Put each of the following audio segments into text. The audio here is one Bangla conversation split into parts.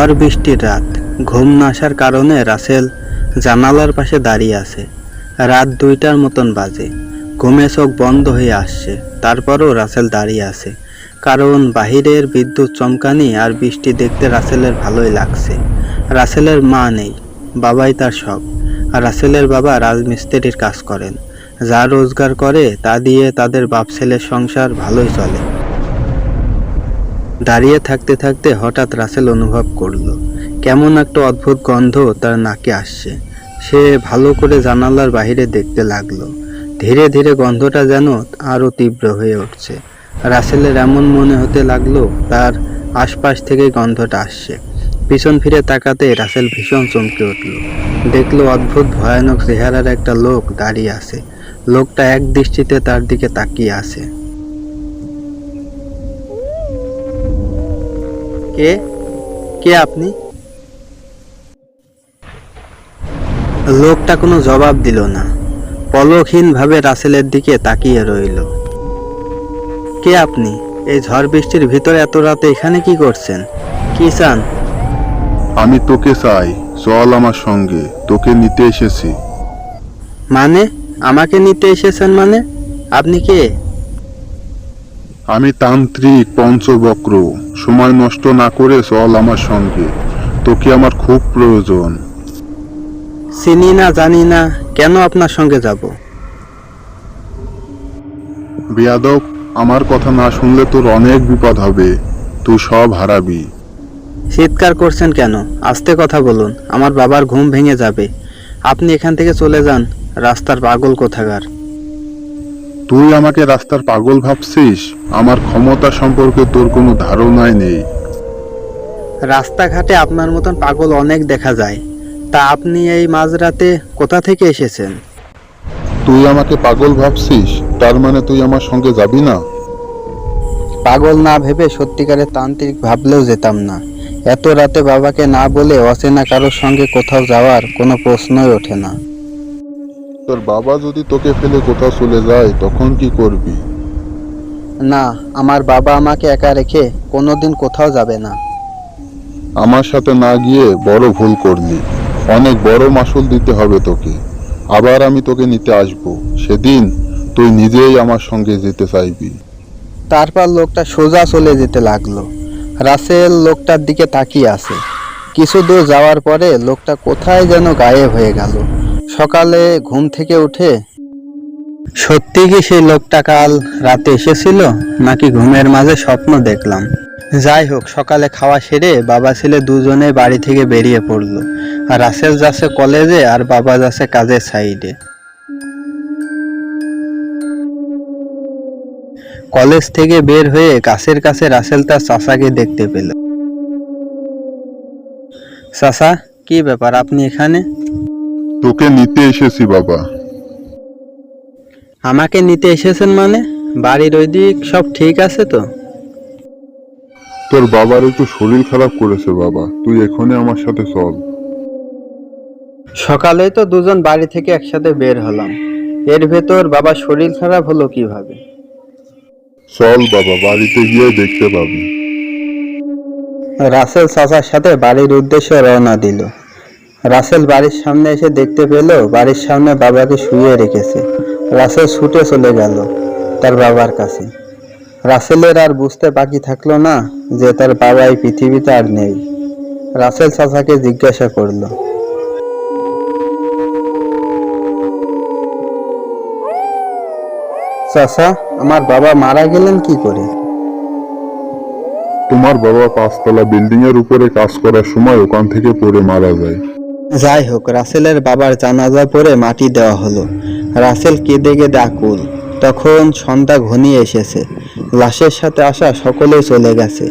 ঝড় বৃষ্টির রাত। ঘুম না আসার কারণে রাসেল জানালার পাশে দাঁড়িয়ে আছে। রাত দুইটার মতন বাজে। ঘুমে চোখ বন্ধ হয়ে আসছে। তারপরও রাসেল দাঁড়িয়ে আছে। কারণ বাহিরের বিদ্যুৎ চমকানি আর বৃষ্টি দেখতে রাসেলের ভালোই লাগছে। রাসেলের মা নেই, বাবাই তার সব। রাসেলের বাবা রাজমিস্ত্রির কাজ করেন। যা রোজগার করে তা দিয়ে তাদের বাপ ছেলের সংসার ভালোই চলে। দাঁড়িয়ে থাকতে থাকতে হঠাৎ রাসেল অনুভব করল, কেমন একটা অদ্ভুত গন্ধ তার নাকে আসছে। সে ভালো করে জানালার বাইরে দেখতে লাগল। ধীরে ধীরে গন্ধটা যেন আরও তীব্র হয়ে উঠছে। রাসেলের এমন মনে হতে লাগল, তার আশপাশ থেকে গন্ধটা আসছে। পিছন ফিরে তাকাতে রাসেল ভীষণ চমকে উঠল। দেখল অদ্ভুত, ভয়ানক চেহারার একটা লোক দাঁড়িয়ে আছে। লোকটা এক দৃষ্টিতে তার দিকে তাকিয়ে আছে। কে কে আপনি? লোকটা কোনো জবাব দিল না। পলকহীন ভাবে রাসেলের দিকে তাকিয়ে রইল। কে আপনি? এই ঝড় বৃষ্টির ভিতরে এত রাতে এখানে কি করছেন? কি চান? আমি তোকে চাই চল আমার সঙ্গে তোকে নিতে এসেছি। মানে? আমাকে নিতে এসেছেন মানে? আপনি কে? আমি তান্ত্রিক পঞ্চবক্র। সময় নষ্ট না করে চল আমার সঙ্গে। তোকে আমার খুব প্রয়োজন। চিনি না জানি না কেন আপনার সঙ্গে যাব? বেয়াদব আমার কথা না শুনলে তোর অনেক বিপদ হবে। তুই সব হারাবি। চিৎকার করছেন কেন? আস্তে কথা বলুন। আমার বাবার ঘুম ভেঙে যাবে। আপনি এখান থেকে চলে যান। রাস্তার পাগল কোথাকার। তুই আমাকে রাস্তার পাগল ভাবছিস? আমার ক্ষমতা সম্পর্কে তোর কোনো ধারণাই নেই। রাস্তাঘাটে আপনার মতন পাগল অনেক দেখা যায়। তা আপনি এই মাঝরাতে কোথা থেকে এসেছেন? তুই আমাকে পাগল ভাবছিস? তার মানে তুই আমার সঙ্গে যাবি না? পাগল না ভেবে সত্যিকারের তান্ত্রিক ভাবলেও যেতাম না। এত রাতে বাবাকে না বলে অচেনা কারোর সঙ্গে কোথাও যাওয়ার কোনো প্রশ্নই ওঠে না। তোর বাবা যদি তোকে ফেলে কোথাও চলে যায় তখন কি করবি? না আমার বাবা আমাকে একা রেখে কোনোদিন কোথাও যাবে না। আমার সাথে না গিয়ে বড় ভুল করলি। অনেক বড় মাসুল দিতে হবে তোকে। আবার আমি তোকে নিতে আসব। সেদিন তুই নিজেই আমার সঙ্গে যেতে চাইবি। তারপর লোকটা সোজা চলে যেতে লাগল। রাসেল লোকটার দিকে তাকিয়ে আছে। কিছু দূর যাওয়ার পরে লোকটা কোথায় যেন গায়েব হয়ে গেল। সকালে ঘুম থেকে উঠে সত্যি কি সেই লোকটা কাল রাতে এসেছিল? নাকি ঘুমের মাঝে স্বপ্ন দেখলাম? যাই হোক, সকালে খাওয়া সেরে বাবা ছেলে দুজনে বাড়ি থেকে বেরিয়ে পড়ল। আর রাসেল যাচ্ছে কলেজে আর বাবা যাচ্ছে কাজের সাইডে কলেজ থেকে বের হয়ে গাছের কাছে রাসেল তার চাচাকে দেখতে পেল। চাচা, কি ব্যাপার? আপনি এখানে? তোকে নিতে এসেছি বাবা। আমাকে নিতে এসেছেন মানে? বাড়ির ওই দিক সব ঠিক আছে তো? তোর বাবার একটু শরীর খারাপ করেছে বাবা। তুই এখনই আমার সাথে চল। সকালেই তো দুজন বাড়ি থেকে একসাথে বের হলাম। এর ভেতর বাবার শরীর খারাপ হলো কীভাবে? চল বাবা বাড়িতে গিয়ে দেখতে পাবি। রাসেল চাচার সাথে বাড়ির উদ্দেশ্যে রওনা দিল। রাসেল বাড়ির সামনে এসে দেখতে পেল, বাড়ির সামনে বাবাকে শুয়ে রেখেছে। রাসেল ছুটে চলে গেল তার বাবার কাছে। রাসেলের আর বুঝতে বাকি থাকল না যে তার বাবা এই পৃথিবীতে আর নেই। রাসেল চাচাকে জিজ্ঞাসা করল, চাচা, আমার বাবা মারা গেলেন কি করে? তোমার বাবা পাঁচতলা বিল্ডিং এর উপরে কাজ করার সময় ওখান থেকে পড়ে মারা যায়। যাই হোক রাসেলের বাবার জানাজা পরে মাটি দেওয়া হলো। রাসেল কেঁদে কেঁদে আকুল। তখন সন্ধ্যা ঘনিয়ে এসেছে। লাশের সাথে আসা সকলেই চলে গেছে।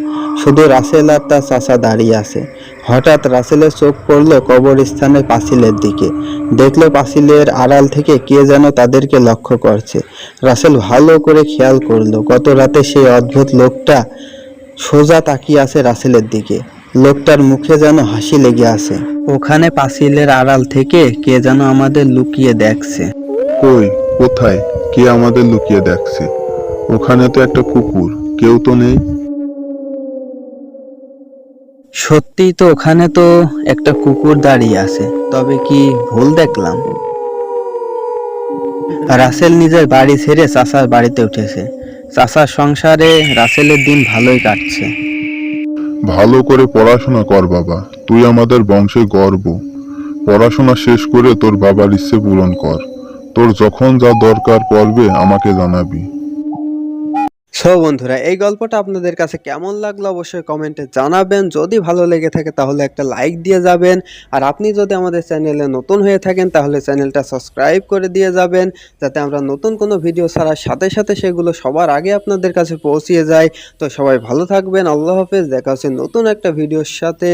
শুধু রাসেল আর তার চাচা দাঁড়িয়ে আছে। হঠাৎ রাসেলের চোখ পড়ল কবরস্থানের পাঁচিলের দিকে। দেখল পাঁচিলের আড়াল থেকে কে যেন তাদেরকে লক্ষ্য করছে। রাসেল ভালো করে খেয়াল করল। গত রাতে সেই অদ্ভুত লোকটা সোজা তাকিয়ে আছে রাসেলের দিকে। লোকটার মুখে যেন হাসি লেগে আছে। ওখানে পাঁচিলের আড়াল থেকে কে যেন আমাদের লুকিয়ে দেখছে। কই কোথায়? কে আমাদের লুকিয়ে দেখছে? ওখানে তো একটা কুকুর কেউ তো নেই। সত্যিই তো ওখানে তো একটা কুকুর দাঁড়িয়ে আছে তবে কি ভুল দেখলাম? রাসেল নিজের বাড়ি ছেড়ে চাচার বাড়িতে উঠেছে। চাচার সংসারে রাসেলের দিন ভালোই কাটছে। ভালো করে পড়াশোনা কর বাবা, তুই আমাদের বংশে গর্ব। পড়াশোনা শেষ করে তোর বাবার ইচ্ছে পূরণ কর। তোর যখন যা দরকার পড়বে আমাকে জানাবি। সো বন্ধুরা, এই গল্পটা আপনাদের কাছে কেমন লাগল অবশ্যই কমেন্টে জানাবেন। যদি ভালো লেগে থাকে তাহলে একটা লাইক দিয়ে যাবেন। আর আপনি যদি আমাদের চ্যানেলে নতুন হয়ে থাকেন তাহলে চ্যানেলটা সাবস্ক্রাইব করে দিয়ে যাবেন, যাতে আমরা নতুন কোনো ভিডিও ছাড়ার সাথে সাথে সেগুলো সবার আগে আপনাদের কাছে পৌঁছিয়ে যায়। তো সবাই ভালো থাকবেন, আল্লাহ হাফেজ, দেখা হচ্ছে নতুন একটা ভিডিওর সাথে।